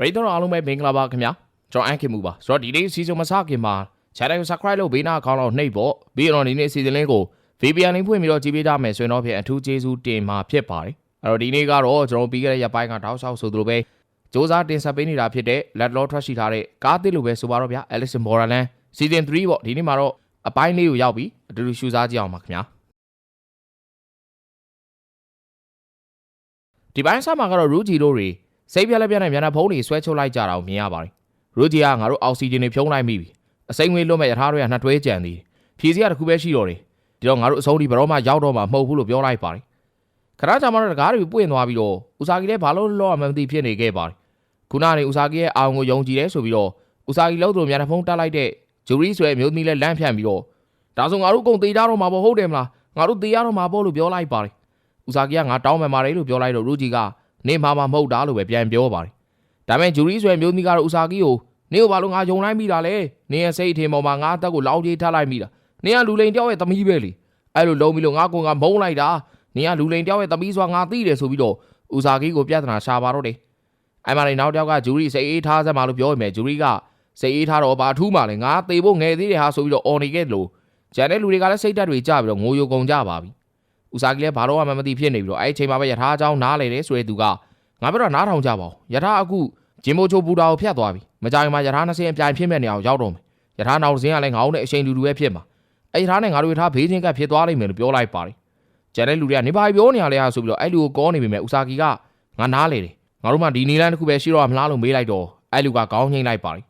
ပရိသတ်တော်အားလုံးပဲမင်္ဂလာပါခင်ဗျာကျွန်တော်အန်ခင်မူပါဆိုတော့ဒီနေ့စီစဉ်မစခင်မှာ channel ကို subscribe လုပ်ဘေးနာအကောင့်လောက်နှိပ်ပေါ့ပြီးတော့ဒီနေ့စီစဉ်လေးကို VPN လေးဖွင့်ပြီးတော့ကြည့်ပေးကြမယ်ဆိုရင်တော့ဖြင့်အထူးကျေးဇူးတင်မှာဖြစ်ပါတယ်အဲ့တော့ဒီနေ့ကတော့ကျွန်တော်ပြီးခဲ့တဲ့ရက်ပိုင်းကတောက်လျှောက်ဆိုသလိုပဲစ조사တင်ဆက်ပေးနေတာဖြစ်တဲ့ let law ထွက်ရှိထားတဲ့ကားသစ်လိုပဲဆိုပါတော့ဗျာ Alice in Borderland season 3ပေါ့ဒီနေ့မှာတော့အပိုင်းလေးကိုရောက်ပြီးအတူတူရှုစားကြည့်အောင်ပါခင်ဗျာဒီပိုင်းဆက်မှာကတော့ Ruji တို့တွေ စိတ်ပြက်လက်ပြက်နဲ့မျက်နှာဖုံးတွေဆွဲချုပ်လိုက်ကြတာကိုမြင်ရပါတယ်။ Ruji ကငါတို့အောက်ဆီဂျင်တွေဖြုံးလိုက်မိပြီ။အစိမ့်ငွေလွတ်မဲ့ရထားတွေကနှစ်တွဲကြံသေးတယ်။ဖြီစီကတစ်ခုပဲရှိတော့တယ်။ဒီတော့ငါတို့အဆုံးထိဘယ်တော့မှရောက်တော့မှာမဟုတ်ဘူးလို့ပြောလိုက်ပါတယ်။ခဏကြာမှတော့တကားတွေပွင့်သွားပြီးတော့ဦးစာကီလည်းဘာလို့လောမှမသိဖြစ်နေခဲ့ပါတယ်။ခုနကနေဦးစာကီရဲ့အာရုံကိုယုံကြည်တယ်ဆိုပြီးတော့ဦးစာကီလို့သူမျက်နှာဖုံးတက်လိုက်တဲ့ဂျူရီဆိုတဲ့မျိုးသမီးလည်းလန့်ဖြန့်ပြီးတော့ဒါဆိုငါတို့ကုန်သေးကြတော့မှာပေါ့ဟုတ်တယ်မလား။ငါတို့သေးရတော့မှာပေါ့လို့ပြောလိုက်ပါတယ်။ဦးစာကီကငါတောင်းမှန်ပါတယ်လို့ပြောလိုက်တော့ရူဂျီက နေမှာမမဟုတ်တာလို့ပဲပြန်ပြောပါတယ်။ဒါပေမဲ့ဂျူရီဆိုတဲ့မျိုးသမီးကတော့ဦးစာကီကိုနင်းကိုဘာလို့ငါယုံလိုက်မိတာလဲ။နင်းရဲ့စိတ်အထင်ပေါ်မှာငါအသက်ကိုလောက်ကြီးထားလိုက်မိတာ။နင်းကလူလိန်တယောက်ရဲ့သမီးပဲလေ။အဲ့လိုလုံးပြီးလို့ငါကောင်ကမုန်းလိုက်တာ။နင်းကလူလိန်တယောက်ရဲ့သမီးဆိုတာငါသိတယ်ဆိုပြီးတော့ဦးစာကီကိုပြဿနာရှာပါတော့တယ်။အဲ့မှာလေနောက်တစ်ယောက်ကဂျူရီစိတ်အေးထားစမ်းပါလို့ပြောရမယ်ဂျူရီကစိတ်အေးထားတော့ဘာထူးမှလဲငါသေဖို့ငယ်သေးတယ်ဟာဆိုပြီးတော့အော်နေခဲ့တယ်လို့ဂျန်တဲ့လူတွေကလည်းစိတ်ဓာတ်တွေကြပြီးတော့ငိုယိုကုန်ကြပါပြီ။ ဦးစားကလေးဘာလို့မှမသိဖြစ်နေပြီတော့အဲ့ဒီချိန်မှာပဲယထာအကြောင်းနားလေတယ်ဆိုတဲ့သူကငါပြောတော့နားထောင်ကြပါဦးယထာအခုဂျင်မိုချိုဘူတာကိုဖျက်သွားပြီမကြခင်မှာယထာနှစ်ဆင်းအပြိုင်ဖြစ်မဲ့နေအောင်ရောက်တော့မယ်ယထာနောက်တစ်ဆင်းကလည်းငါ့ဦးနဲ့အချိန်တူတူပဲဖြစ်မှာအဲ့ယထာနဲ့ငါတို့ယထာဘေးချင်းကဖြစ်သွားလိမ့်မယ်လို့ပြောလိုက်ပါတယ်ကျန်တဲ့လူတွေကနေပါပြောနေရလဲဟာဆိုပြီးတော့အဲ့လူကိုကောနေပြီမဲ့ဦးစားကီကငါနားလေတယ်ငါတို့မှဒီနီလန်းတစ်ခုပဲရှိတော့မလားလို့မေးလိုက်တော့အဲ့လူကခေါင်းငိမ့်လိုက်ပါတယ်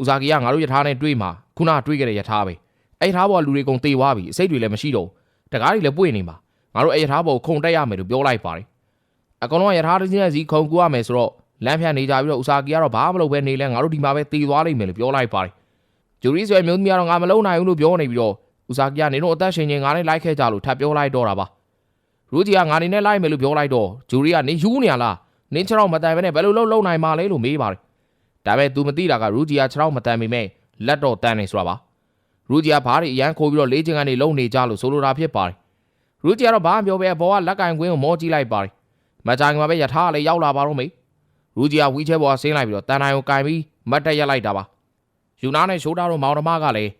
ဦးစားကီကငါတို့ယထာနဲ့တွေ့မှာခုနတွေ့ခဲ့တဲ့ယထာပဲအဲ့ယထာပေါ်ကလူတွေကုန်တေသွားပြီအစိတ်တွေလည်းမရှိတော့တကားတွေလည်းပွေ့နေမှာ ငါတို့အဲ့ယထာဘောကိုခုံတက်ရမယ်လို့ပြောလိုက်ပါတယ်အကောင်လုံးကယထာတစ်ချင်းစီခုံကူရမယ်ဆိုတော့လမ်းဖြတ်နေကြပြီးတော့ဥစာကီကတော့ဘာမှမလုပ်ပဲနေလဲငါတို့ဒီမှာပဲတည်သွားလိမ့်မယ်လို့ပြောလိုက်ပါတယ်ဂျူရီဆိုရဲ့မျိုးသမီးကတော့ငါမလုံနိုင်ဘူးလို့ပြောနေပြီးတော့ဥစာကီကနေတော့အသက်ရှင်ချင်းငါနဲ့လိုက်ခဲ့ကြလို့ထပ်ပြောလိုက်တော့တာပါရူဂျီကငါနေနဲ့လိုက်မယ်လို့ပြောလိုက်တော့ဂျူရီကနေယူနေရလားနင်းချောင်းမတန်ပဲနဲ့ဘယ်လိုလုပ်လုံနိုင်မှာလဲလို့မေးပါတယ်ဒါပေမဲ့ तू မသိတာကရူဂျီကခြေထောက်မတန်ပေမဲ့လက်တော့တန်နေဆိုတာပါရူဂျီကဘားတွေအရန်ခိုးပြီးတော့လေးချင်းကနေလုံနေကြလို့ဆိုလိုတာဖြစ်ပါတယ် ရူဂျီကတော့ဘာမှပြောပဲအပေါ်ကလက်ကင်ကွင်းကိုမောကြည့်လိုက်ပါတယ်မကြိုင်မှာပဲယထာကလည်းရောက်လာပါတော့မေးရူဂျီကဝီချဲပေါ်ဆင်းလိုက်ပြီးတော့တန်တိုင်းကိုကင်ပြီးမတ်တက်ရက်လိုက်တာပါယူနာနဲ့ရှိုးတာတို့မောင်နှမကလည်း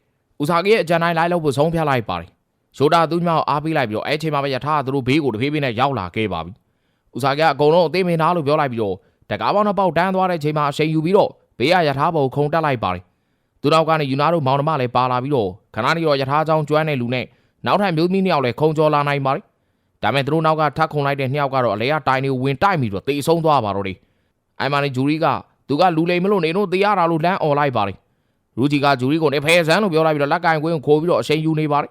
ဦးစာကြီးရဲ့အကြံတိုင်းလိုက်လို့ဖို့ဆုံးဖြတ်လိုက်ပါတယ်ရှိုးတာသူ့မြောက်အားပေးလိုက်ပြီးတော့အဲချိန်မှာပဲယထာကသူတို့ဘေးကိုတဖေးဖေးနဲ့ရောက်လာခဲ့ပါပြီဦးစာကြီးကအကုန်လုံးအသေးမင်းသားလို့ပြောလိုက်ပြီးတော့တကားပေါင်းနှစ်ပေါက်တန်းသွားတဲ့ချိန်မှာအချိန်ယူပြီးတော့ဘေးကယထာပေါ်ခုံတက်လိုက်ပါတယ်သူနောက်ကနေယူနာတို့မောင်နှမလည်းပါလာပြီးတော့ခဏနေတော့ယထာချောင်းကျွမ်းတဲ့လူနဲ့ နောက်ထပ်မျိုးသမီးနှစ်ယောက်လည်းခုံကျော်လာနိုင်ပါတယ်ဒါမဲ့သူတို့နောက်ကထပ်ခုံလိုက်တဲ့နှစ်ယောက်ကတော့အလဲကတိုင်နေဝင်တိုက်ပြီးတော့တေဆုံးသွားပါတော့တယ်အိုင်မာနေဂျူရီကသူကလူလိမ်မလို့နေတော့တေးရတာလို့လမ်းអော်လိုက်ပါတယ်ရူဂျီကဂျူရီကိုနေဖဲဆန်းလို့ပြောလိုက်ပြီးတော့လက်ကင်ကွင်းကိုခိုးပြီးတော့အရှိန်ယူနေပါတယ်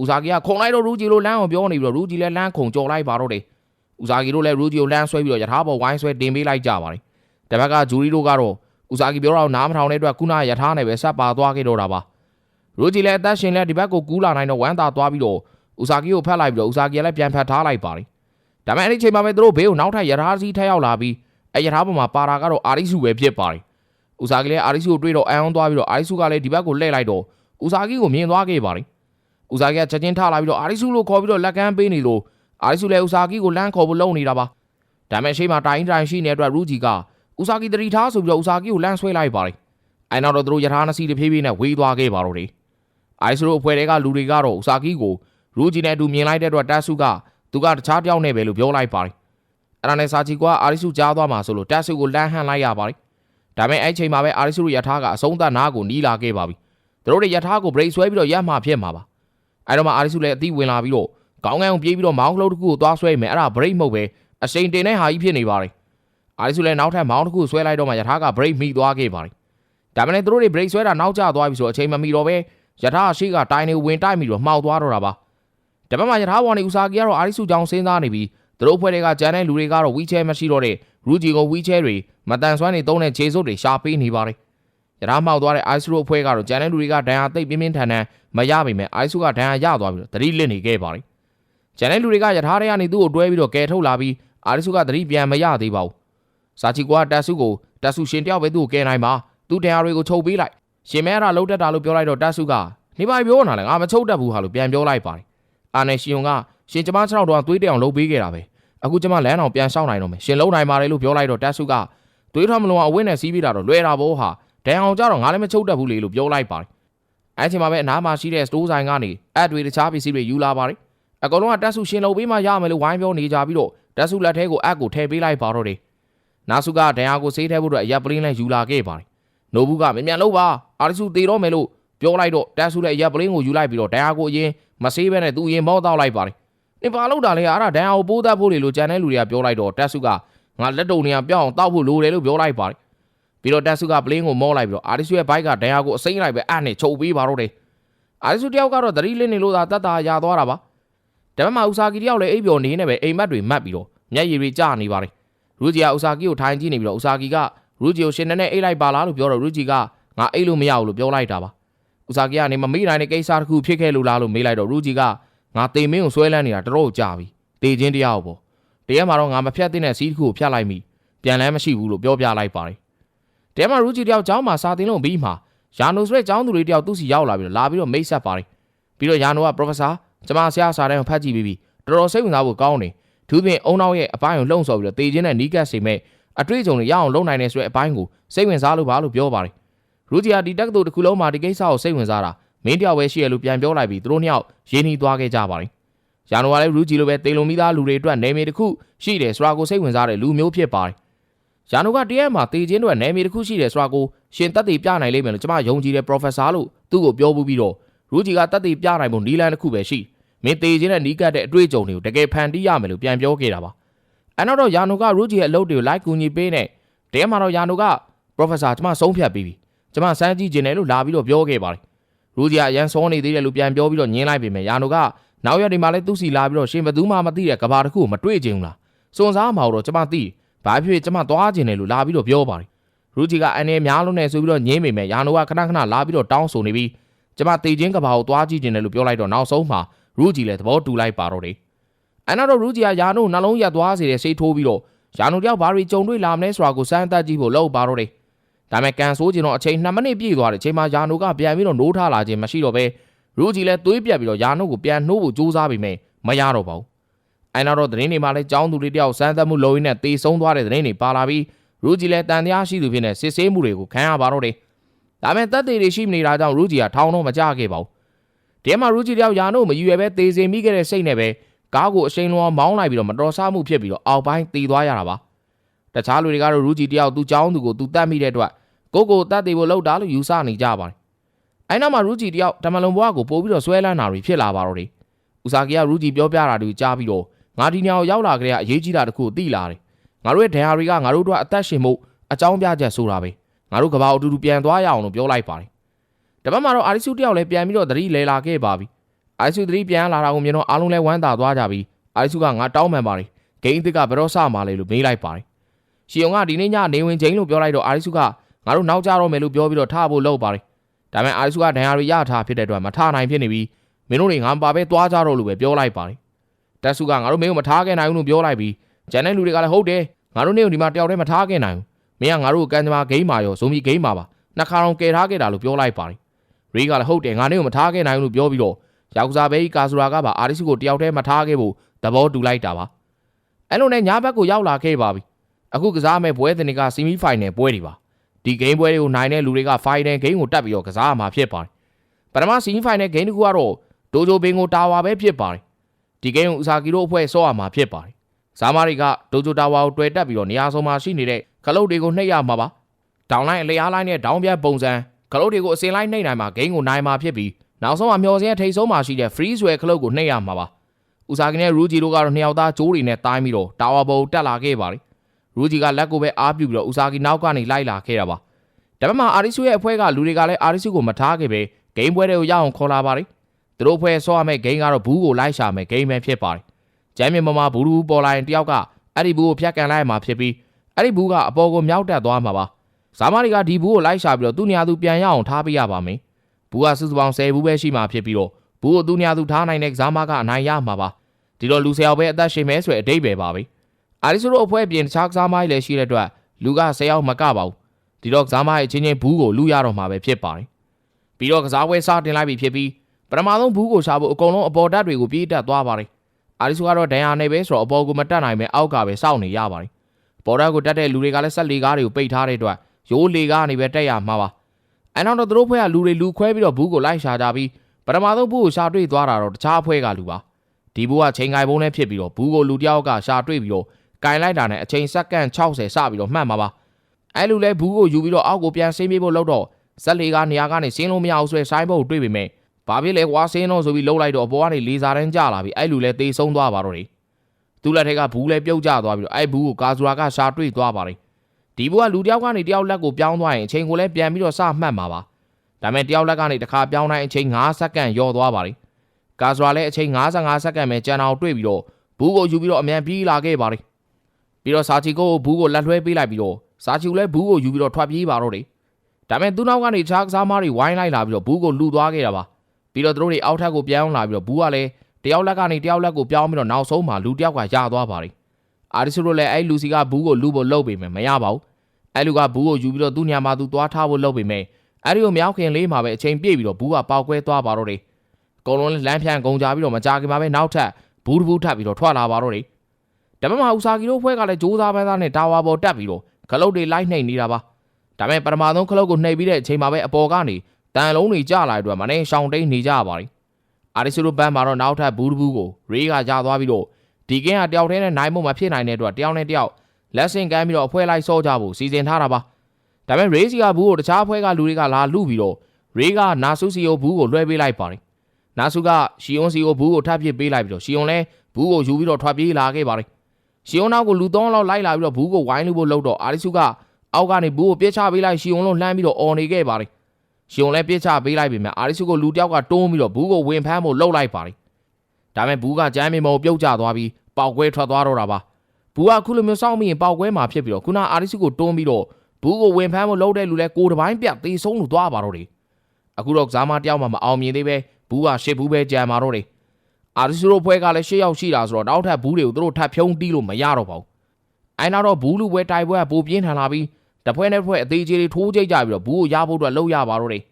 ဦးစာကီကခုံလိုက်တော့ရူဂျီလို့လမ်းအောင်ပြောနေပြီးတော့ရူဂျီလည်းလမ်းခုံကြော်လိုက်ပါတော့တယ်ဦးစာကီတို့လည်းရူဂျီကိုလမ်းဆွဲပြီးတော့ယထာပေါ်ဝိုင်းဆွဲတင်ပေးလိုက်ကြပါတယ်တပတ်ကဂျူရီတို့ကတော့ဦးစာကီပြောတော့နားမထောင်တဲ့အတွက်ခုနယထာနဲ့ပဲဆက်ပါသွားခဲ့တော့တာပါ ရူဂျီလည်းအသက်ရှင်လည်းဒီဘက်ကိုကူးလာနိုင်တော့ဝမ်းသာသွားပြီးတော့ဦးစာကီကိုဖက်လိုက်ပြီးတော့ဦးစာကီကလည်းပြန်ဖက်ထားလိုက်ပါတယ်ဒါပေမဲ့အဲ့ဒီချိန်မှာပဲသူတို့ဘေးကိုနောက်ထပ်ယထာစီးထက်ရောက်လာပြီးအဲရထားပေါ်မှာပါတာကတော့အာရိစုပဲဖြစ်ပါတယ်။ဦးစာကီလည်းအာရိစုကိုတွေ့တော့အံအောင်သွားပြီးတော့အာရိစုကလည်းဒီဘက်ကိုလှည့်လိုက်တော့ဦးစာကီကိုမြင်သွားခဲ့ပါတယ်။ဦးစာကီကချက်ချင်းထလာပြီးတော့အာရိစုလို့ခေါ်ပြီးတော့လက်ကမ်းပေးနေလို့အာရိစုလည်းဦးစာကီကိုလမ်းခေါ်ဖို့လုပ်နေတာပါ။ဒါမဲ့ရှေ့မှာတိုင်းတိုင်းရှိနေတဲ့အတွက်ရူဂျီကဦးစာကီတတိထားဆိုပြီးတော့ဦးစာကီကိုလမ်းဆွဲလိုက်ပါတယ်။အဲနောက်တော့သူတို့ရထားနှစ်စီးတစ်ဖြည်းဖြည်းနဲ့ဝေးသွားခဲ့ပါတော့တယ်။ အာရိစုတို့အဖွဲ့တွေကလူတွေကတော့ဦးစာကီကိုရူဂျီနဲ့အတူမြင်လိုက်တဲ့အတွက်တက်ဆုကသူကတခြားတယောက်နဲ့ပဲလို့ပြောလိုက်ပါတယ်အဲ့ဒါနဲ့စာချီကွာအာရိစုကြားသွားမှာဆိုလို့တက်ဆုကိုလမ်းဟန်လိုက်ရပါတယ်။ဒါပေမဲ့အဲ့ချိန်မှာပဲအာရိစုရဲ့ယထာကအဆုံးသတ်နာကိုနီးလာခဲ့ပါပြီ။သူတို့ရဲ့ယထာကိုဘရိတ်ဆွဲပြီးတော့ရမှဖြစ်မှာပါ။အဲ့တော့မှအာရိစုလည်းအသီးဝင်လာပြီးတော့ခေါင်းငန်းကိုပြေးပြီးတော့မောင်းကလေးတစ်ခုကိုသွားဆွဲမယ်အဲ့ဒါဘရိတ်မဟုတ်ပဲအရှိန်တင်တဲ့ဟာကြီးဖြစ်နေပါတယ်။အာရိစုလည်းနောက်ထပ်မောင်းတစ်ခုဆွဲလိုက်တော့မှယထာကဘရိတ်မိသွားခဲ့ပါတယ်။ဒါပေမဲ့သူတို့တွေဘရိတ်ဆွဲတာနောက်ကျသွားပြီဆိုအချိန်မမီတော့ပဲ ယထာရှိကတိုင်နေဝင်တိုက်ပြီးတော့မှောက်သွားတော့တာပါ။ဒါပေမဲ့ယထာဘော်နေဦးစာကီကတော့အာရိစုကြောင့်စဉ်းစားနေပြီးသူတို့ဖွဲ့တွေကကြမ်းတဲ့လူတွေကတော့ဝီချဲမရှိတော့တဲ့ရူဂျီကိုဝီချဲတွေမတန်ဆွမ်းနေသုံးတဲ့ခြေစုပ်တွေရှာပေးနေပါတယ်။ရထားမောက်သွားတဲ့အိုက်စုတို့ဖွဲ့ကတော့ကြမ်းတဲ့လူတွေကဒဏ်ရာသိပ်ပြင်းပြင်းထန်ထန်မရပါပဲအိုက်စုကဒဏ်ရာရသွားပြီးတော့တတိလစ်နေခဲ့ပါတယ်။ကြမ်းတဲ့လူတွေကရထားတွေကနေသူ့ကိုတွဲပြီးတော့ကယ်ထုတ်လာပြီးအိုက်စုကတတိပြန်မရသေးပါဘူး။စာချီကွာတက်စုကိုတက်စုရှင်တယောက်ပဲသူ့ကိုကယ်နိုင်ပါသူ့ဒဏ်ရာတွေကိုချုပ်ပေးလိုက်။ ရှင်မဲရတာလှုပ်တက်တာလို့ပြောလိုက်တော့တက်စုကနေပါပြောနာလဲငါမချုပ်တတ်ဘူးဟာလို့ပြန်ပြောလိုက်ပါတယ်။အာနယ်ရှင်ကရှင်ကျမ6တော့သွေးတက်အောင်လှုပ်ပေးခဲ့တာပဲ။အခုကျမလမ်းအောင်ပြန်ရှောက်နိုင်တော့မယ်ရှင်လုံးနိုင်ပါတယ်လို့ပြောလိုက်တော့တက်ဆုကသွေးထွက်မလုံးအောင်အဝင်းနဲ့စီးပြီးတာတော့လွယ်တာဘောဟာဒန်အောင်ကြတော့ငါလည်းမချုပ်တတ်ဘူးလေလို့ပြောလိုက်ပါတယ်အဲ့ချိန်မှာပဲအနားမှာရှိတဲ့စတိုးဆိုင်ကနေအပ်တွေတခြားပစ္စည်းတွေယူလာပါတယ်အကောင်လုံးကတက်ဆုရှင်လုပ်ပေးမှရမယ်လို့ဝိုင်းပြောနေကြပြီးတော့တက်ဆုလက်ထဲကိုအပ်ကိုထည့်ပေးလိုက်ပါတော့တယ်နာဆုကဒန်အောင်ကိုဆေးထဲဖို့အတွက်အရက်ပလင်းလည်းယူလာခဲ့ပါတယ် နိုဘူးကမြန်မြန်လုပ်ပါအာရစုတေတော့မယ်လို့ပြောလိုက်တော့တက်ဆုလည်းအရက်ပလင်းကိုယူလိုက်ပြီးတော့ဒန်အောင်ကိုအရင်မဆေးဘဲနဲ့သူ့အရင်မောက်တော့လိုက်ပါတယ်နေပါလို့တာလေအဲ့ဒါဒန်အောင်ကိုပိုးတတ်ဖို့လေလို့ကြံတဲ့လူတွေကပြောလိုက်တော့တက်ဆုကငါလက်တုံနေရပြောင်းအောင်တောက်ဖို့လိုတယ်လို့ပြောလိုက်ပါတယ်ပြီးတော့တက်ဆုကပလင်းကိုမောလိုက်ပြီးတော့အာရစုရဲ့ဘိုက်ကဒန်အောင်ကိုအစိမ့်လိုက်ပဲအဲ့နဲ့ချုပ်ပေးပါတော့တယ်အာရစုတယောက်ကတော့သတိလင်းနေလို့သာတတ်တာရသွားတာပါဒါပေမဲ့ဥစာကီတယောက်လည်းအိပ်ပျော်နေနေပဲအိမ်မက်တွေမတ်ပြီးတော့မျက်ရည်တွေကျနေပါတယ်ရူဂျီကဥစာကီကိုထိုင်ကြည့်နေပြီးတော့ဥစာကီက ရူဂျီကိုရှင်နေနဲ့အိပ်လိုက်ပါလားလို့ပြောတော့ရူဂျီကငါအိပ်လို့မရဘူးလို့ပြောလိုက်တာပါဥစာကီကနေမမေ့နိုင်တဲ့ကိစ္စတစ်ခုဖြစ်ခဲ့လို့လားလို့မေးလိုက်တော့ရူဂျီကငါတေမင်းကိုဆွဲလန်းနေတာတော်တော်ကြာပြီတေချင်းတရားပေါ့တရက်မှာတော့ငါမဖြတ်သင့်တဲ့စီးတစ်ခုကိုဖြတ်လိုက်မိပြန်လဲမရှိဘူးလို့ပြောပြလိုက်ပါတယ်တရက်မှာရူဂျီတယောက်ကျောင်းမှာစာသင်လို့ပြီးမှယာနိုဆိုတဲ့ကျောင်းသူတွေတယောက်သူ့စီရောက်လာပြီးတော့လာပြီးတော့မိတ်ဆက်ပါတယ်ပြီးတော့ယာနိုက professor ကျွန်မဆရာစာတန်းကိုဖတ်ကြည့်ပြီးပြီတော်တော်စိတ်ဝင်စားဖို့ကောင်းတယ်သူပြင်အုံနောက်ရဲ့အပိုင်းကိုလှုံ့ဆော်ပြီးတော့တေချင်းနဲ့နီးကပ်စေမဲ့ အတွေ့အကြုံတွေရအောင်လုပ်နိုင်တယ်ဆိုတဲ့အပိုင်းကိုစိတ်ဝင်စားလို့ပါလို့ပြောပါတယ်ရူဂျီယာဒီတက္ကသိုလ်တစ်ခုလုံးမှာဒီကိစ္စကိုစိတ်ဝင်စားတာမင်းတယောက်ပဲရှိရလို့ပြန်ပြောလိုက်ပြီးသူတို့နှစ်ယောက်ရင်းနှီးသွားခဲ့ကြပါတယ်ယာနိုကလည်းရူဂျီလိုပဲတေလုံမိသားလူတွေအတွက်နေမီတစ်ခုရှိတယ်ဆိုတာကိုစိတ်ဝင်စားတဲ့လူမျိုးဖြစ်ပါတယ်ယာနိုကတရက်မှာတေချင်းတွေနေမီတစ်ခုရှိတယ်ဆိုတာကိုရှင်တက်တည်ပြနိုင်လိမ့်မယ်လို့ကျွန်မယုံကြည်တဲ့ professor လို့သူ့ကိုပြောပြီးတော့ရူဂျီကတက်တည်ပြနိုင်ဖို့နီလန်တစ်ခုပဲရှိမင်းတေချင်းနဲ့နီးကပ်တဲ့အတွေ့အကြုံတွေကိုတကယ်ဖန်တီးရမယ်လို့ပြန်ပြောခဲ့တာပါ အဲနောက်တော့ယာနိုကရူဂျီရဲ့အလုပ်တွေကိုလိုက်ကူညီပေးနေတရက်မှာတော့ယာနိုက professor ကျွန်မဆုံးဖြတ်ပြီးပြီကျွန်မစမ်းကြည့်ခြင်းတယ်လို့လာပြီးတော့ပြောခဲ့ပါတယ်ရူဂျီကအရန်စောနေသေးတယ်လို့ပြန်ပြောပြီးတော့ညင်းလိုက်ပေမဲ့ယာနိုကနောက်ရက်ဒီမှာလည်းသူ့စီလာပြီးတော့ရှင်ဘသူမှမသိတဲ့ကဘာတစ်ခုကိုမတွေ့ချင်ဘူးလားစွန်စားမှာတော့ကျွန်မသိဘာဖြစ်ကျွန်မသွားခြင်းတယ်လို့လာပြီးတော့ပြောပါတယ်ရူဂျီကအနေများလုံးနဲ့ဆိုပြီးတော့ညင်းပေမဲ့ယာနိုကခဏခဏလာပြီးတော့တောင်းဆိုနေပြီးကျွန်မတေချင်းကဘာကိုသွားကြည့်ခြင်းတယ်လို့ပြောလိုက်တော့နောက်ဆုံးမှာရူဂျီလည်းသဘောတူလိုက်ပါတော့တယ် အဲနောက်တော့ရူဂျီကယာနိုနှလုံးရက်သွားစေတဲ့စိတ်ထိုးပြီးတော့ယာနိုတယောက်ဘာတွေကြုံတွေ့လာမလဲဆိုတာကိုစမ်းသပ်ကြည့်ဖို့လုပ်ပါတော့တယ်ဒါပေမဲ့ကန်ဆိုးခြင်းတော့အချိန်2မိနစ်ပြည့်သွားတဲ့အချိန်မှာယာနိုကပြန်ပြီးတော့နိုးထလာခြင်းမရှိတော့ပဲရူဂျီလည်းသွေးပြက်ပြီးတော့ယာနိုကိုပြန်နှိုးဖို့ကြိုးစားပေမဲ့မရတော့ပါဘူးအဲနောက်တော့သတင်းတွေမှာလည်းចောင်းသူတွေတယောက်စမ်းသပ်မှုလုပ်ရင်းနဲ့တေဆုံးသွားတဲ့သတင်းတွေပါလာပြီးရူဂျီလည်းတန်တရားရှိသူဖြစ်နေစစ်ဆေးမှုတွေကိုခံရပါတော့တယ်ဒါပေမဲ့တပ်တွေတွေရှိမနေတာကြောင့်ရူဂျီကထောင်းတော့မကြခဲ့ပါဘူးဒီမှာရူဂျီတယောက်ယာနိုကိုမယူရပဲတေစင်မိခဲ့တဲ့စိတ်နဲ့ပဲ ကားကိုအရှိန်လုံးအောင်မောင်းလိုက်ပြီးတော့မတော်ဆမှုဖြစ်ပြီးတော့အောက်ပိုင်းတေသွားရတာပါတခြားလူတွေကတော့ရူဂျီတယောက်သူ့ចောင်းသူကိုသူတတ်မိတဲ့အတွက်ကိုကိုတတ်သေးဖို့လှုပ်တာလို့ယူဆနေကြပါတယ်အဲနောက်မှာရူဂျီတယောက်တမလွန်ဘွားကိုပို့ပြီးတော့ဆွဲလန်းတာတွေဖြစ်လာပါတော့တယ်ဥစာကီကရူဂျီပြောပြတာတွေကြားပြီးတော့ငါဒီညောင်ရောက်လာကြတဲ့အရေးကြီးတာတခုသိလာတယ်ငါတို့ရဲ့ဒဏ်ရာတွေကငါတို့တို့အသက်ရှင်မှုအကြောင်းပြချက်ဆိုတာပဲငါတို့ကဘာအတူတူပြန်သွားရအောင်လို့ပြောလိုက်ပါတယ်တပတ်မှာတော့အာရီစုတယောက်လည်းပြန်ပြီးတော့သတိလဲလာခဲ့ပါပြီ အာရီစုသတိပြန်လာတာကိုမြင်တော့အားလုံးလည်းဝမ်းသာသွားကြပြီအာရီစုကငါတောင်းပန်ပါတယ်ဂိမ်းအစ်စ်ကဘယ်တော့စမှာလဲလို့မေးလိုက်ပါတယ်ရှီယုံကဒီနေ့ညနေဝင်ချင်းလို့ပြောလိုက်တော့အာရီစုကငါတို့နောက်ကြတော့မယ်လို့ပြောပြီးတော့ထားဖို့လုပ်ပါတယ်ဒါပေမဲ့အာရီစုကဒဏ်ရာတွေရထားဖြစ်တဲ့အတွက်မထားနိုင်ဖြစ်နေပြီးမင်းတို့တွေငါပါပဲသွားကြတော့လို့ပဲပြောလိုက်ပါတယ်တက်စုကငါတို့မင်းကိုမထားခဲ့နိုင်ဘူးလို့ပြောလိုက်ပြီးဂျန်တဲ့လူတွေကလည်းဟုတ်တယ်ငါတို့နေကိုဒီမှာတယောက်တည်းမထားခဲ့နိုင်ဘူးမင်းကငါတို့ကိုကန်ကြမာဂိမ်းမာရောဇုံမီဂိမ်းမာပါနှစ်ခါတော့ကယ်ထားခဲ့တာလို့ပြောလိုက်ပါတယ်ရီကလည်းဟုတ်တယ်ငါနေကိုမထားခဲ့နိုင်ဘူးလို့ပြောပြီးတော့ ယောက်ျားပဲကာဆူရာကပါအာရီစုကိုတယောက်တည်းမထားခဲ့ဖို့သဘောတူလိုက်တာပါအဲ့လိုနဲ့ညာဘက်ကိုရောက်လာခဲ့ပါပြီအခုကစားမဲ့ပွဲတင်တွေကဆီမီဖိုင်နယ်ပွဲတွေပါဒီဂိမ်းပွဲတွေကိုနိုင်တဲ့လူတွေကဖိုင်နယ်ဂိမ်းကိုတက်ပြီးတော့ကစားမှာဖြစ်ပါတယ်ပထမဆီမီဖိုင်နယ်ဂိမ်းတစ်ခုကတော့ဒိုဂျိုဘင်ကိုတာဝါပဲဖြစ်ပါတယ်ဒီဂိမ်းကိုဥစာကီတို့အဖွဲ့ဆော့ရမှာဖြစ်ပါတယ်ဇာမာရီကဒိုဂျိုတာဝါကိုတွေ့တက်ပြီးတော့နေရာဆုံးမှာရှိနေတဲ့ခလုတ်တွေကိုနှိပ်ရမှာပါဒေါင်လိုင်းအလျားလိုင်းနဲ့ဒေါင်ပြတ်ပုံစံခလုတ်တွေကိုအစင်လိုက်နှိပ်နိုင်မှာဂိမ်းကိုနိုင်မှာဖြစ်ပြီး နောက်ဆုံးမှာမျောစင်းထိတ်ဆုံးမှာရှိတဲ့ free ဆွဲခလုတ်ကိုနှိပ်ရမှာပါဥစာကီနဲ့ရူဂျီတို့ကတော့နှစ်ယောက်သားကျိုးတွေနဲ့တိုင်းပြီးတော့တာဝါဘုံတက်လာခဲ့ပါတယ်ရူဂျီကလက်ကိုပဲအားပြုပြီးတော့ဥစာကီနောက်ကနေလိုက်လာခဲ့တာပါဒါပေမဲ့အာရီဆူရဲ့အဖွဲကလူတွေကလည်းအာရီဆူကိုမထားခဲ့ပဲဂိမ်းပွဲတွေကိုရအောင်ခေါ်လာပါတယ်သူတို့ဖွဲဆော့ရမယ့်ဂိမ်းကတော့ဘူးကိုလိုက်ရှာမယ့်ဂိမ်းပဲဖြစ်ပါတယ်ကျမ်းမြေမမဘူးဘူးပေါ်လာရင်တယောက်ကအဲ့ဒီဘူးကိုဖျက်ကန်လိုက်မှာဖြစ်ပြီးအဲ့ဒီဘူးကအပေါ်ကိုမြောက်တက်သွားမှာပါဇာမတွေကဒီဘူးကိုလိုက်ရှာပြီးတော့သူ့နေရာသူပြန်ရအောင်ထားပေးရပါမယ် ဘူးကစုစုပေါင်း10ဘူးပဲရှိမှာဖြစ်ပြီးတော့ဘူးကိုသူ့နေရာသူထားနိုင်တဲ့ဇာမကအနိုင်ရမှာပါဒီတော့လူဆယ်ယောက်ပဲအသက်ရှင်မဲဆိုတဲ့အတိတ်ပဲပါပဲအာရီဆိုတို့အဖွဲပြင်တခြားကစားမိုင်းလည်းရှိတဲ့အတွက်လူက10ယောက်မကပါဘူးဒီတော့ကစားမိုင်းအချင်းချင်းဘူးကိုလူရတော့မှာပဲဖြစ်ပါတယ်ပြီးတော့ကစားပွဲစတင်လိုက်ပြီဖြစ်ပြီးပထမဆုံးဘူးကိုရှာဖို့အကုန်လုံးအပေါ်ဓာတ်တွေကိုပြေးတက်သွားပါတယ်အာရီဆိုကတော့ဒန်ယာနေပဲဆိုတော့အပေါ်ကိုမတက်နိုင်ပဲအောက်ကပဲစောင့်နေရပါတယ်ပေါ်တာကိုတက်တဲ့လူတွေကလည်းဆက်လေကားတွေကိုပိတ်ထားတဲ့အတွက်ရိုးလေကားကနေပဲတက်ရမှာပါ အဲနောက်တော့သူတို့ဖွဲ့ကလူတွေလူခွဲပြီးတော့ဘူးကိုလိုက်ရှာကြပြီးပထမဆုံးဘူးကိုရှာတွေ့သွားတာတော့တခြားအဖွဲ့ကလူပါဒီဘူးကချိန်ကိုင်ပုံးနဲ့ဖြစ်ပြီးတော့ဘူးကိုလူတယောက်ကရှာတွေ့ပြီးတော့ကင်လိုက်တာနဲ့အချိန်စက္ကန့်60စပြီးတော့မှတ်မှာပါအဲလူလဲဘူးကိုယူပြီးတော့အောက်ကိုပြန်ဆင်းပြေးဖို့လုပ်တော့ဆက်လေကားနေရာကနေဆင်းလို့မရအောင်ဆွဲဆိုင်ဘုတ်တွေ့ပေမဲ့ဘာဖြစ်လဲကွာဆင်းတော့ဆိုပြီးလှုပ်လိုက်တော့အပေါ်ကနေလေစာတန်းကျလာပြီးအဲလူလဲသေဆုံးသွားပါတော့တယ်သူ့လက်ထက်ကဘူးလဲပြုတ်ကျသွားပြီးတော့အဲဘူးကိုကာဇူရာကရှာတွေ့သွားပါတယ် ဒီဘူးကလူတယောက်ကနေတယောက်လက်ကိုပြောင်းသွားရင်အချိန်ကိုလည်းပြန်ပြီးတော့စမှတ်မှာပါဒါပေမဲ့တယောက်လက်ကနေတစ်ခါပြောင်းတိုင်းအချိန်9စက္ကန့်ရောသွားပါတယ်ကာဇူရာလည်းအချိန်55စက္ကန့်ပဲကြံအောင်တွေ့ပြီးတော့ဘူးကိုယူပြီးတော့အမြန်ပြေးလာခဲ့ပါတယ်ပြီးတော့စာချီကိုဘူးကိုလက်လွှဲပေးလိုက်ပြီးတော့စာချီကိုလည်းဘူးကိုယူပြီးတော့ထွက်ပြေးပါတော့တယ်ဒါပေမဲ့သူ့နောက်ကနေခြားကစားမားတွေဝိုင်းလိုက်လာပြီးတော့ဘူးကိုလူသွားခဲ့တာပါပြီးတော့သူတို့တွေအောက်ထပ်ကိုပြောင်းလာပြီးတော့ဘူးကလည်းတယောက်လက်ကနေတယောက်လက်ကိုပြောင်းပြီးတော့နောက်ဆုံးမှာလူတယောက်ကရသွားပါတယ် အာရီဆိုတို့လည်းအဲ့လူစီကဘူးကိုလူဖို့လှုပ်ပေမဲ့မရပါဘူးအဲ့လူကဘူးကိုယူပြီးတော့သူ့ညမှာသူသွားထားဖို့လှုပ်ပေမဲ့အဲ့ဒီကိုမြောက်ခင်လေးမှာပဲအချိန်ပြည့်ပြီးတော့ဘူးကပေါက်ကွဲသွားပါတော့တယ်အကုန်လုံးလမ်းဖြန့်ကုန်ကြပြီးတော့မကြခင်မှာပဲနောက်ထပ်ဘူးတဘူးထပ်ပြီးတော့ထွက်လာပါတော့တယ်ဒါပေမဲ့ဥစာကီတို့ဖွဲ့ကလည်းဂျိုးစားပန်းသားနဲ့တာဝါပေါ်တက်ပြီးတော့ခလုတ်တွေလိုက်နှိပ်နေတာပါဒါပေမဲ့ပထမဆုံးခလုတ်ကိုနှိပ်ပြီးတဲ့အချိန်မှာပဲအပေါ်ကနေတန်လုံးတွေကျလာတဲ့အတွက်မနေရှောင်းတိန်နေကြပါပြီအာရီဆိုလိုဘန်မှာတော့နောက်ထပ်ဘူးတဘူးကိုရေးကကြာသွားပြီးတော့ ဒီကင်းကတယောက်တည်းနဲ့နိုင်မှုမဖြစ်နိုင်တဲ့အတွက်တယောက်နဲ့တယောက်လက်ဆင့်ကမ်းပြီးတော့အဖွဲလိုက်စောကြဖို့စီစဉ်ထားတာပါဒါပေမဲ့ရေးစီကဘူးကိုတခြားအဖွဲကလူတွေကလာလူပြီးတော့ရေးကနာဆုစီကိုဘူးကိုလွှဲပေးလိုက်ပါတယ်နာဆုကရှီယွန်စီကိုဘူးကိုထပ်ပစ်ပေးလိုက်ပြီးတော့ရှီယွန်လည်းဘူးကိုယူပြီးတော့ထွက်ပြေးလာခဲ့ပါတယ်ရှီယွန်နောက်ကိုလူသုံးလောက်လိုက်လာပြီးတော့ဘူးကိုဝိုင်းလို့ဖို့လုပ်တော့အာရီစုကအောက်ကနေဘူးကိုပြစ်ချပေးလိုက်ရှီယွန်လုံးလှမ်းပြီးတော့អော်နေခဲ့ပါတယ်ရှီယွန်လည်းပြစ်ချပေးလိုက်ပြီမြအာရီစုကိုလူတယောက်ကတွန်းပြီးတော့ဘူးကိုဝင်ဖမ်းဖို့လှုပ်လိုက်ပါတယ် ဒါပေမဲ့ဘူးကကြမ်းမြေမောပြုတ်ကျသွားပြီးပေါက်ကွဲထွက်သွားတော့တာပါဘူးကခုလိုမျိုးစောင့်မိရင်ပေါက်ကွဲမှာဖြစ်ပြီးတော့ခုနအာရီစုကိုတွန်းပြီးတော့ဘူးကိုဝင်ဖမ်းဖို့လှုပ်တဲ့လူလဲကိုတပိုင်းပြတ်သေဆုံးလို့သွားပါတော့တယ်အခုတော့ကစားမတယောက်မှမအောင်မြင်သေးပဲဘူးကရှစ်ဘူးပဲကြံပါတော့တယ်အာရီစုတို့ဖွဲကလည်းရှစ်ယောက်ရှိတာဆိုတော့နောက်ထပ်ဘူးတွေကိုသူတို့ထပ်ဖြုံးတီးလို့မရတော့ပါဘူးအဲနောက်တော့ဘူးလူပွဲတိုက်ပွဲကပိုပြင်းထန်လာပြီးတဖွဲနဲ့ဖွဲအသေးကြီးတွေထိုးကြိတ်ကြပြီးတော့ဘူးကိုရဖို့အတွက်လှုပ်ရပါတော့တယ်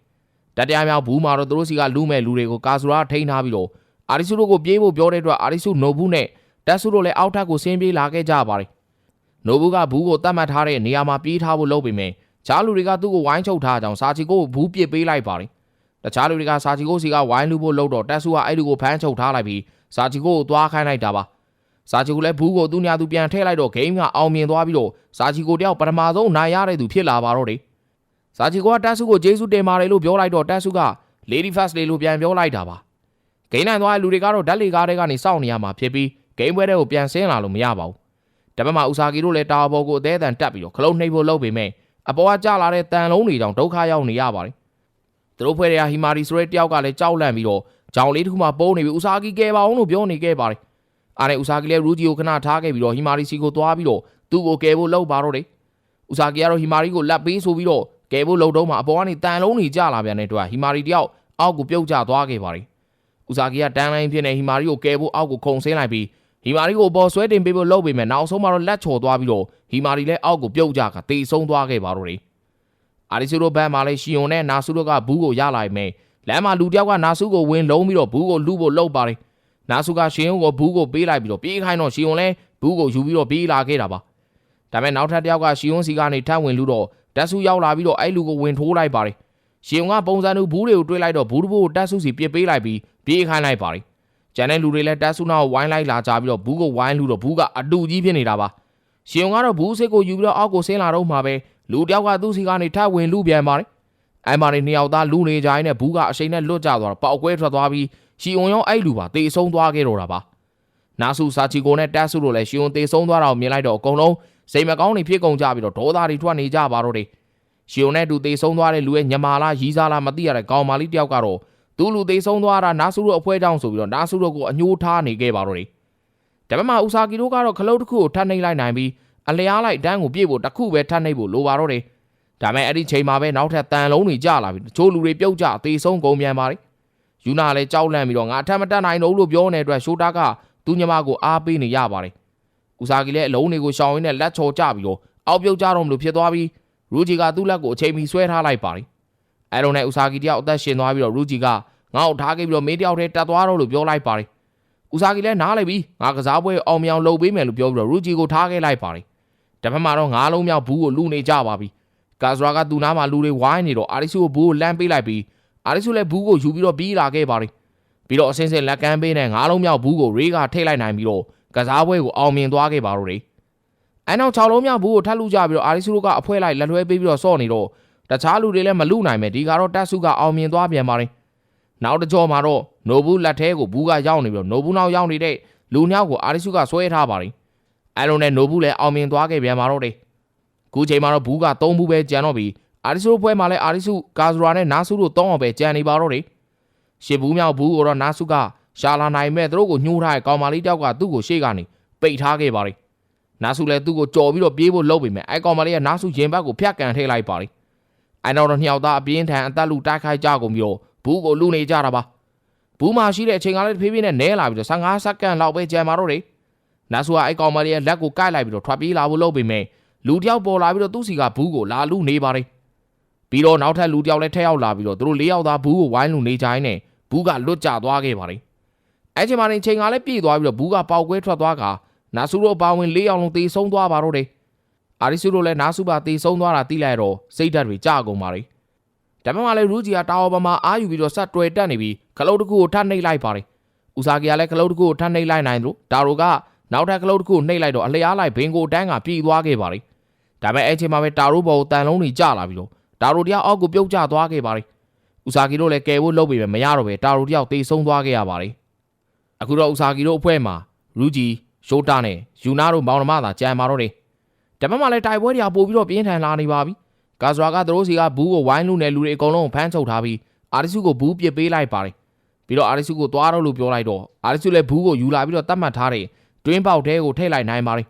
တတရားမြောက်ဘူးမှာတော့သူတို့စီကလူမဲ့လူတွေကိုကာဆူရာထိန်းထားပြီးတော့ အာရီစုတို့ကိုပြေးဖို့ပြောတဲ့အတွက်အာရီစုနိုဘူးနဲ့တက်ဆုတို့လည်းအောက်ထပ်ကိုဆင်းပြေးလာခဲ့ကြပါတယ်နိုဘူးကဘူးကိုတတ်မှတ်ထားတဲ့နေရာမှာပြေးထားဖို့လုပ်ပေမဲ့ချားလူတွေကသူ့ကိုဝိုင်းချုပ်ထားကြအောင်စာချီကိုဘူးပစ်ပေးလိုက်ပါတယ်တခြားလူတွေကစာချီကိုစီကဝိုင်းလူဖို့လုပ်တော့တက်ဆုကအဲ့လူကိုဖမ်းချုပ်ထားလိုက်ပြီးစာချီကိုကိုသွားခိုင်းလိုက်တာပါစာချီကိုလည်းဘူးကိုသူ့ညာသူပြန်ထည့်လိုက်တော့ဂိမ်းကအောင်မြင်သွားပြီးတော့စာချီကိုတယောက်ပထမဆုံးနိုင်ရတဲ့သူဖြစ်လာပါတော့တယ်စာချီကိုကတက်ဆုကိုဂျေဆုတင်ပါတယ်လို့ပြောလိုက်တော့တက်ဆုက Lady First လေးလို့ပြန်ပြောလိုက်တာပါ ဂိမ်းနိုင်သွားတဲ့လူတွေကတော့ဓာတ်လေကားတွေကနေစောင့်နေရမှာဖြစ်ပြီးဂိမ်းပွဲတွေကိုပြန်ဆင်းလာလို့မရပါဘူး။ဒါပေမဲ့ဥစာကီတို့လည်းတာဝါဘောကိုအသေးအတန်တက်ပြီးတော့ခလုံးနှိပ်ဖို့လုပ်ပေမဲ့အပေါ်ကကျလာတဲ့တန်လုံးတွေကြောင့်ဒုက္ခရောက်နေရပါတယ်။သူတို့ဖွဲ့တဲ့ဟီမာရီဆိုတဲ့တယောက်ကလည်းကြောက်လန့်ပြီးတော့ဂျောင်လေးတစ်ခုမှပုံးနေပြီးဥစာကီကဲပါအောင်လို့ပြောနေခဲ့ပါတယ်။အားနဲ့ဥစာကီလည်းရူဂျီကိုခဏထားခဲ့ပြီးတော့ဟီမာရီစီကိုသွားပြီးတော့သူ့ကိုကဲဖို့လုပ်ပါတော့တယ်။ဥစာကီကတော့ဟီမာရီကိုလက်ပေးဆိုပြီးတော့ကဲဖို့လုပ်တော့မှအပေါ်ကနေတန်လုံးတွေကျလာပြန်တဲ့အတွက်ဟီမာရီတယောက်အောက်ကိုပြုတ်ကျသွားခဲ့ပါတယ်။ ဥစာကီကတန်လိုင်းဖြစ်နေဟီမာရီကိုကဲဖို့အောက်ကိုခုန်ဆင်းလိုက်ပြီးဟီမာရီကိုပေါ်ဆွဲတင်ပေးဖို့လုပ်ပေမဲ့နောက်ဆုံးမှာတော့လက်ချော်သွားပြီးတော့ဟီမာရီလည်းအောက်ကိုပြုတ်ကြကတေဆုံးသွားခဲ့ပါတော့တယ်အာရီဆူတို့ဘက်မှာလည်းရှီယွန်နဲ့နာဆူတို့ကဘူးကိုရလာပြီလမ်းမှာလူတယောက်ကနာဆူကိုဝင်လုံးပြီးတော့ဘူးကိုလူဖို့လုပ်ပါတယ်နာဆူကရှီယွန်ကိုဘူးကိုပေးလိုက်ပြီးတော့ပြေးခိုင်းတော့ရှီယွန်လည်းဘူးကိုယူပြီးတော့ပြေးလာခဲ့တာပါဒါပေမဲ့နောက်ထပ်တယောက်ကရှီယွန်စီကနေထပ်ဝင်လူတော့တက်ဆူရောက်လာပြီးတော့အဲ့လူကိုဝင်ထိုးလိုက်ပါတယ်ရှီယွန်ကပုံစံတူဘူးတွေကိုတွေးလိုက်တော့ဘူးတဘိုးကိုတက်ဆူစီပြစ်ပေးလိုက်ပြီး ပြေးခိုင်းလိုက်ပါတယ်ကျန်တဲ့လူတွေလည်းတက်ဆုနာကိုဝိုင်းလိုက်လာကြပြီးတော့ဘူးကိုဝိုင်းလူတော့ဘူးကအတူကြီးဖြစ်နေတာပါရှင်ကတော့ဘူးစစ်ကိုယူပြီးတော့အောက်ကိုဆင်းလာတော့မှပဲလူတယောက်ကသူ့စီကနေထပ်ဝင်လူပြန်ပါတယ်အဲ့မာနေနှစ်ယောက်သားလူနေကြိုင်းနဲ့ဘူးကအရှိန်နဲ့လွတ်ကျသွားတော့ပေါက်ကွဲထွက်သွားပြီးရှီုံရောအဲ့လူပါတေဆုံးသွားခဲ့တော့တာပါနာဆူစာချီကိုနဲ့တက်ဆုတို့လည်းရှီုံတေဆုံးသွားတာကိုမြင်လိုက်တော့အကုန်လုံးစိတ်မကောင်းနေဖြစ်ကုန်ကြပြီးတော့ဒေါသတွေထွက်နေကြပါတော့တယ်ရှီုံနဲ့တူတေဆုံးသွားတဲ့လူရဲ့ညမာလားရီးစားလားမသိရတဲ့ကောင်မလေးတယောက်ကတော့ သူလူသေးဆုံးသွားတာနာဆူတို့အဖွဲကြောင့်ဆိုပြီးတော့နာဆူတို့ကိုအညှိုးထားနေခဲ့ပါတော့တယ်ဒါပေမဲ့ဥစာကီတို့ကတော့ခလုတ်တစ်ခုကိုထပ်နှိပ်လိုက်နိုင်ပြီးအလျားလိုက်တန်းကိုပြည့်ဖို့တစ်ခုပဲထပ်နှိပ်ဖို့လိုပါတော့တယ်ဒါပေမဲ့အဲ့ဒီချိန်မှာပဲနောက်ထပ်တန်လုံးတွေကျလာပြီးတချို့လူတွေပြုတ်ကျသေဆုံးကုန်ပြန်ပါတယ်ယူနာလည်းကြောက်လန့်ပြီးတော့ငါအထက်မတက်နိုင်တော့လို့ပြောနေတဲ့အတွက်ရှိုးတာကသူ့ညီမကိုအားပေးနေရပါတယ်ဥစာကီလည်းအလုံးတွေကိုရှောင်ရင်းနဲ့လက်ချော်ကြပြီးတော့အောက်ပြုတ်ကြတော့မလို့ဖြစ်သွားပြီးရူဂျီကသူ့လက်ကိုအချိန်မီဆွဲထားလိုက်ပါတယ် အဲတော့နဲ့ဥစာကီတယောက်အသက်ရှင်သွားပြီးတော့ရူဂျီကငါ့ကိုထားခဲ့ပြီးတော့မင်းတယောက်တည်းတက်သွားတော့လို့ပြောလိုက်ပါတယ်။ဦးစာကီလည်းနားလိုက်ပြီငါကစားပွဲအောင်မြောင်လုပ်ပေးမယ်လို့ပြောပြီးတော့ရူဂျီကိုထားခဲ့လိုက်ပါတယ်။ဒတစ်ဖက်မှာတော့ငါးလုံးမြောက်ဘူးကိုလူနေကြပါပြီကာဇရာကသူ့နားမှာလူတွေဝိုင်းနေတော့အာရီစုကိုဘူးကိုလမ်းပေးလိုက်ပြီးအာရီစုလည်းဘူးကိုယူပြီးတော့ပြီးလာခဲ့ပါတယ်ပြီးတော့အစင်းစင်းလက်ကမ်းပေးနဲ့ငါးလုံးမြောက်ဘူးကိုရေးကထိတ်လိုက်နိုင်ပြီးတော့ကစားပွဲကိုအောင်မြင်သွားခဲ့ပါတော့တယ်အဲနောက်6လုံးမြောက်ဘူးကိုထပ်လူကြပြီးတော့အာရီစုတို့ကအဖွဲလိုက်လက်လွဲပေးပြီးတော့စော့နေတော့ တခြားလူတွေလည်းမလူနိုင်ပဲဒီကတော့တက်စုကအောင်မြင်သွားပြန်ပါတယ်နောက်တစ်ကြောမှာတော့နိုဘူးလက်ထဲကိုဘူးကရောက်နေပြီးတော့နိုဘူးနောက်ရောက်နေတဲ့လူနှစ်ယောက်ကိုအာရီစုကဆွဲထားပါတယ်အဲလိုနဲ့နိုဘူးလည်းအောင်မြင်သွားခဲ့ပြန်ပါတော့တယ်ခုချိန်မှာတော့ဘူးက3ဘူးပဲကျန်တော့ပြီးအာရီစုတို့ပွဲမှာလည်းအာရီစုကာဇရာနဲ့နာဆုတို့3အောင်ပဲကျန်နေပါတော့တယ်ရှစ်ဘူးမြောက်ဘူးကိုတော့နာဆုကရှာလာနိုင်မဲ့သူတို့ကိုညှိုးထားတဲ့ကောင်မလေးတယောက်ကသူ့ကိုရှေ့ကနေပိတ်ထားခဲ့ပါတယ်နာဆုလည်းသူ့ကိုကြော်ပြီးတော့ပြေးဖို့လုပ်ပေမဲ့အဲကောင်မလေးကနာဆုရင်ဘတ်ကိုဖျက်ကန်ထည့်လိုက်ပါတယ် အဲနောက်တော့နှစ်ယောက်သားအပြင်းထန်အသက်လူတိုက်ခိုက်ကြကုန်ပြီးတော့ဘူးကိုလူနေကြတာပါဘူးမှာရှိတဲ့အချိန်ကလည်းတဖြည်းဖြည်းနဲ့နဲလာပြီးတော့15စက္ကန့်လောက်ပဲကျန်ပါတော့တယ်နာဆုကအဲကောင်မလေးရဲ့လက်ကိုကိုက်လိုက်ပြီးတော့ထွက်ပြေးလာဖို့လုပ်ပေမဲ့လူတယောက်ပေါ်လာပြီးတော့သူ့စီကဘူးကိုလာလူနေပါတယ်ပြီးတော့နောက်ထပ်လူတယောက်လည်းထက်ရောက်လာပြီးတော့သူတို့၄ယောက်သားဘူးကိုဝိုင်းလူနေကြရင်းနဲ့ဘူးကလွတ်ကျသွားခဲ့ပါတယ်အဲချိန်မှာနေချိန်ကလည်းပြည့်သွားပြီးတော့ဘူးကပေါက်ကွဲထွက်သွားကနာဆုတို့အပါဝင်၄ယောက်လုံးသေဆုံးသွားပါတော့တယ် အာရီဆုတို့လည်းနာဆုပါသေဆုံးသွားတာသိလိုက်တော့စိတ်ဓာတ်တွေကြကုန်ပါတယ်ဒါပေမဲ့လည်းရူဂျီကတာဝါပမာအာယူပြီးတော့ဆက်တွယ်တက်နေပြီးခလုတ်တစ်ခုကိုထပ်နှိပ်လိုက်ပါတယ်ဦးစာကီကလည်းခလုတ်တစ်ခုကိုထပ်နှိပ်လိုက်နိုင်လို့ဒါရိုကနောက်ထပ်ခလုတ်တစ်ခုကိုနှိပ်လိုက်တော့အလျားလိုက်ဘင်ကိုတန်းကပြေးသွားခဲ့ပါတယ်ဒါပေမဲ့အဲ့ချိန်မှာပဲတာရိုဘောကိုတန်လုံးတွေကျလာပြီးတော့တာရိုတရားအောက်ကိုပြုတ်ကျသွားခဲ့ပါတယ်ဦးစာကီတို့လည်းကယ်ဖို့လုပ်ပေမဲ့မရတော့ပဲတာရိုတယောက်သေဆုံးသွားခဲ့ရပါတယ်အခုတော့ဦးစာကီတို့အဖွဲ့မှာရူဂျီရှိုးတာနဲ့ယူနာတို့မောင်နှမသာကြံပါတော့တယ် ဒါပေမဲ့လည်းတိုက်ပွဲတွေကပို့ပြီးတော့ပြင်းထန်လာနေပါပြီကာဇရာကသူတို့စီကဘူးကိုဝိုင်းလူနဲ့လူတွေအကုန်လုံးဖမ်းချုပ်ထားပြီးအာရီစုကိုဘူးပစ်ပေးလိုက်ပါတယ်ပြီးတော့အာရီစုကိုသွားတော့လို့ပြောလိုက်တော့အာရီစုလည်းဘူးကိုယူလာပြီးတော့တတ်မှတ်ထားတယ်တွင်းပေါက်တဲကိုထိတ်လိုက်နိုင်ပါတယ်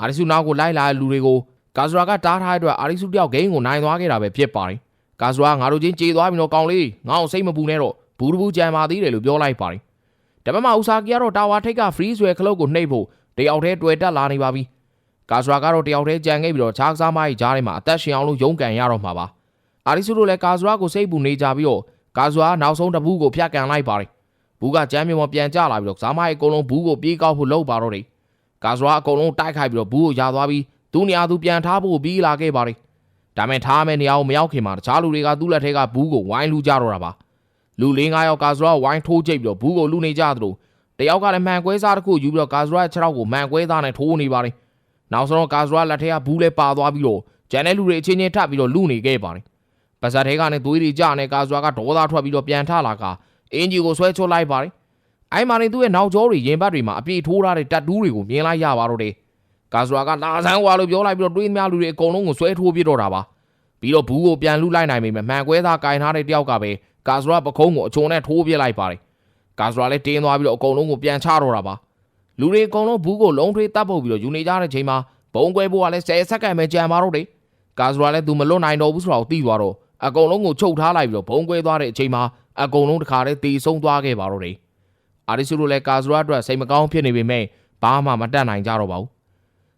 အာရီစုနောက်ကိုလိုက်လာတဲ့လူတွေကိုကာဇရာကတားထားတဲ့အတွက်အာရီစုတယောက်ဂိမ်းကိုနိုင်သွားခဲ့တာပဲဖြစ်ပါတယ်ကာဇရာငါတို့ချင်းကြေသွားပြီတော့ကောင်းလေးငါ့အောင်စိတ်မပူနဲ့တော့ဘူးတဘူးကြံပါသေးတယ်လို့ပြောလိုက်ပါတယ်ဒါပေမဲ့ဥစာကီကတော့တာဝါထိတ်က free ဆွဲခလုတ်ကိုနှိပ်ဖို့တယောက်တည်းတွေ့တက်လာနေပါပြီ ကာဇရာကတော့တယောက်တည်းကြံခဲ့ပြီးတော့ခြားကစားမကြီးကြားထဲမှာအသက်ရှင်အောင်လို့ရုန်းကန်ရတော့မှာပါအာရီစုတို့လည်းကာဇရာကိုစိတ်ပူနေကြပြီးတော့ကာဇရာနောက်ဆုံးတပူးကိုဖျက်ကန်လိုက်ပါတယ်ဘူးကကြမ်းမြုံမပြန်ကြလာပြီးတော့ဇာမကြီးအကုန်လုံးဘူးကိုပြေးကောက်ဖို့လုပ်ပါတော့တယ်ကာဇရာအကုန်လုံးတိုက်ခိုက်ပြီးတော့ဘူးကိုယာသွားပြီးသူ့နေရာသူပြန်ထားဖို့ပြီးလာခဲ့ပါတယ်ဒါမဲ့ထားမဲ့နေရာကိုမရောက်ခင်မှာတခြားလူတွေကသူ့လက်ထဲကဘူးကိုဝိုင်းလူကြတော့တာပါလူ၄၅ယောက်ကာဇရာဝိုင်းထိုးချိတ်ပြီးတော့ဘူးကိုလူနေကြသလိုတယောက်ကလည်းမှန်ကွဲစားတစ်ခုယူပြီးတော့ကာဇရာခြေထောက်ကိုမှန်ကွဲသားနဲ့ထိုးနေပါတယ် နောက်ဆုံးတော့ကာဇရာလက်ထဲကဘူးလဲပါသွားပြီးတော့ဂျန်တဲ့လူတွေအချင်းချင်းထပ်ပြီးတော့လူနေခဲ့ပါတယ်ပါဇာထဲကနေသွေးတွေကြနေကာဇရာကဒေါသထွက်ပြီးတော့ပြန်ထလာကအင်ဂျီကိုဆွဲချွတ်လိုက်ပါတယ်အိုင်မာနေသူ့ရဲ့နောက်ကျောတွေရင်ဘတ်တွေမှာအပြေထိုးထားတဲ့တက်တူးတွေကိုမြင်လိုက်ရပါတော့တယ်ကာဇရာကလာဆန်းဝါလို့ပြောလိုက်ပြီးတော့တွေးများလူတွေအကုန်လုံးကိုဆွဲထိုးပြတော့တာပါပြီးတော့ဘူးကိုပြန်လူလိုက်နိုင်ပေမဲ့မှန်ကွဲသားကင်ထားတဲ့တယောက်ကပဲကာဇရာပခုံးကိုအချုံနဲ့ထိုးပြလိုက်ပါတယ်ကာဇရာလည်းတင်းသွားပြီးတော့အကုန်လုံးကိုပြန်ချတော့တာပါ လူတွေအကုန်လုံးဘူးကိုလုံးထွေးတပ်ပုတ်ပြီးတော့ယူနေကြတဲ့ချိန်မှာဘုံကွဲဖို့ကလည်း10စက္ကန့်ပဲကြာပါတော့တယ်ကာဇရာလည်းသူမလွတ်နိုင်တော့ဘူးဆိုတော့သိသွားတော့အကုန်လုံးကိုချုပ်ထားလိုက်ပြီးတော့ဘုံကွဲသွားတဲ့အချိန်မှာအကုန်လုံးတခါတည်းတေဆုံးသွားခဲ့ပါတော့တယ်အာရီစုတို့လည်းကာဇရာအတွက်စိတ်မကောင်းဖြစ်နေပေမဲ့ဘာမှမတတ်နိုင်ကြတော့ပါဘူး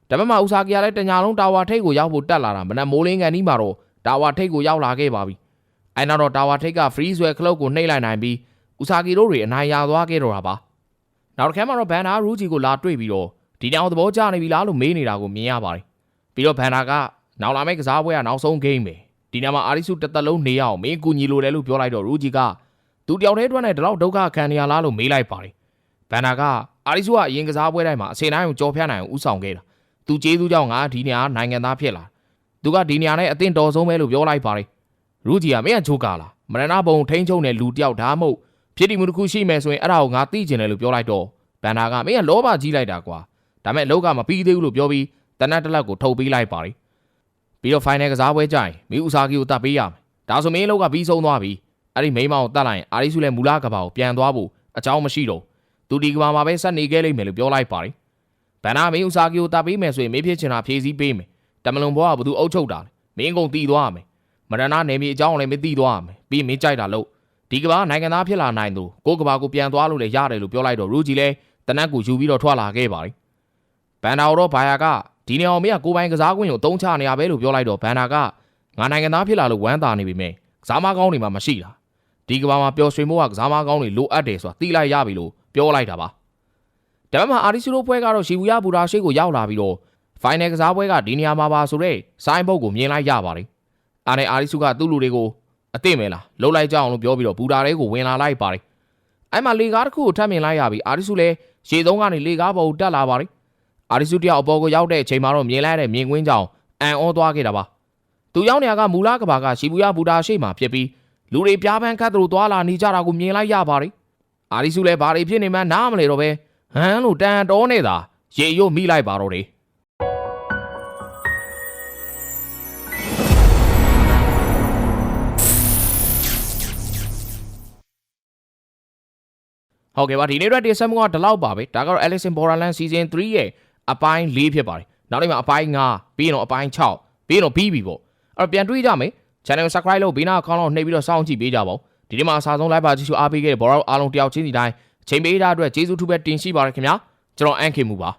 ဒါပေမဲ့ဥစားကီကလည်းတညာလုံးတာဝါထိတ်ကိုရောက်ဖို့တက်လာတာမနက်မိုးလင်းကန်ဒီမှာတော့တာဝါထိတ်ကိုရောက်လာခဲ့ပါပြီအဲနောက်တော့တာဝါထိတ်က free ဆွဲ club ကိုနှိပ်လိုက်နိုင်ပြီးဥစားကီတို့တွေအနိုင်ရသွားခဲ့တော့တာပါ နောက်တစ်ခါမှတော့ဘန်နာရူဂျီကိုလာတွေ့ပြီးတော့ဒီတောင်သဘောကျနေပြီလားလို့မေးနေတာကိုမြင်ရပါတယ်ပြီးတော့ဘန်နာကနောက်လာမယ့်ကစားပွဲကနောက်ဆုံးဂိမ်းပဲဒီနေ့မှာအာရီစုတစ်သက်လုံးနေရအောင်မင်းကူညီလိုတယ်လို့ပြောလိုက်တော့ရူဂျီကသူတယောက်တည်းအတွက်နဲ့ဒီလောက်ဒုက္ခခံနေရလားလို့မေးလိုက်ပါတယ်ဘန်နာကအာရီစုကအရင်ကစားပွဲတိုင်းမှာအစင်တိုင်းကိုကြော်ဖြတ်နိုင်အောင်ဥဆောင်ခဲ့တာသူကျေးဇူးကြောင့်ငါဒီနေရာနိုင်ငံသားဖြစ်လာသူကဒီနေရာနဲ့အသင့်တော်ဆုံးပဲလို့ပြောလိုက်ပါတယ်ရူဂျီကမင်းကဂျိုကာလားမရဏဘုံထိန်းချုပ်တဲ့လူတယောက်ဒါမှမဟုတ် ဖြစ်တည်မှုတစ်ခုရှိမယ်ဆိုရင်အဲ့ဒါကိုငါသိကျင်တယ်လို့ပြောလိုက်တော့ဘန်နာကမင်းကလောဘကြီးလိုက်တာကွာဒါမဲ့အလောက်ကမပြီးသေးဘူးလို့ပြောပြီးတနတ်တလက်ကိုထုတ်ပေးလိုက်ပါတယ်ပြီးတော့ final ကစားပွဲကြရင်မီဥစာကီကိုတတ်ပေးရမယ်ဒါဆိုမင်းအလောက်ကပြီးဆုံးသွားပြီအဲ့ဒီမိမကိုတတ်လိုက်ရင်အာရီစုလည်းမူလကဘာကိုပြန်သွားဖို့အကြောင်းမရှိတော့သူဒီကဘာမှာပဲဆက်နေခဲ့လိမ့်မယ်လို့ပြောလိုက်ပါတယ်ဘန်နာမင်းဥစာကီကိုတတ်ပေးမယ်ဆိုရင်မင်းဖြစ်ချင်တာဖြည့်ဆည်းပေးမယ်တမလွန်ဘောကဘသူအုပ်ချုပ်တာလဲမင်းကုန်တီးသွားရမယ်မရဏနေမီအကြောင်းလည်းမသိသွားရမယ်ပြီးမင်းကြိုက်တာလို့ ဒီကဘာနိုင်ငံသားဖြစ်လာနိုင်သူကိုကဘာကိုပြန်သွားလို့လည်းရတယ်လို့ပြောလိုက်တော့ရူဂျီလည်းတနက်ကိုယူပြီးတော့ထွက်လာခဲ့ပါတယ်ဘန်နာတော့ဘာယာကဒီနေအောင်မင်းကကိုပိုင်ကစားကွင်းကိုတုံးချနေရပဲလို့ပြောလိုက်တော့ဘန်နာကငါနိုင်ငံသားဖြစ်လာလို့ဝမ်းသာနေပြီမဲ့ကစားမကောင်းတွေမှမရှိတာဒီကဘာမှာပျော်ရွှင်မှုကကစားမကောင်းတွေလိုအပ်တယ်ဆိုတာသိလိုက်ရပြီလို့ပြောလိုက်တာပါဒါပေမဲ့အာရီစီရိုပွဲကတော့ရှီဘူယာဘူရာရှိကိုရောက်လာပြီးတော့ဖိုင်နယ်ကစားပွဲကဒီနေရာမှာပါဆိုတော့ဆိုင်းဘုတ်ကိုမြင်လိုက်ရပါတယ်အာနဲ့အာရီစုကသူ့လူတွေကို အသိမဲလားလှုပ်လိုက်ကြအောင်လို့ပြောပြီးတော့ဘူတာတဲကိုဝင်လာလိုက်ပါတယ်အဲ့မှာလေကားတစ်ခုကိုထပ်မြင်လိုက်ရပြီအာရီစုလည်းရေသုံးကနေလေကားပေါ်ကိုတက်လာပါတယ်အာရီစုတယောက်အပေါ်ကိုရောက်တဲ့အချိန်မှာတော့မြင်လိုက်ရတဲ့မြင်ကွင်းကြောင်အန်ဩသွားခဲ့တာပါသူရောက်နေရကမူလာကဘာကရှီဘူယာဘူတာရှိမှဖြစ်ပြီးလူတွေပြားပန်းခတ်သူတို့သွားလာနေကြတာကိုမြင်လိုက်ရပါတယ်အာရီစုလည်းဘာတွေဖြစ်နေမှန်းနားမလဲတော့ပဲဟမ်လို့တန်တော်နေတာရေရွတ်မိလိုက်ပါတော့တယ် ဟုတ်ကဲ့ပါဒီနေ့အတွက်တင်ဆက်မှုကဒီလောက်ပါပဲဒါကတော့ Alice in Borderland Season 3ရဲ့အပိုင်း၄ဖြစ်ပါတယ်နောက်နေ့မှာအပိုင်း9ပြီးရင်တော့အပိုင်း6ပြီးရင်တော့ပြီးပြီပေါ့အဲ့တော့ပြန်တွေးကြမယ် channel ကို subscribe လုပ်ဘေးနားအကောင့်လောက်နှိပ်ပြီးတော့စောင့်ကြည့်ပေးကြပါဦးဒီနေ့မှာအစားဆုံး live ပါကြည့်ရှုအားပေးခဲ့တဲ့ဘောရောအားလုံးတယောက်ချင်းစီတိုင်းအချိန်ပေးထားအတွက်ကျေးဇူးထူးပဲတင်ရှိပါရခင်ဗျာကျွန်တော်အန်ခင်မူပါ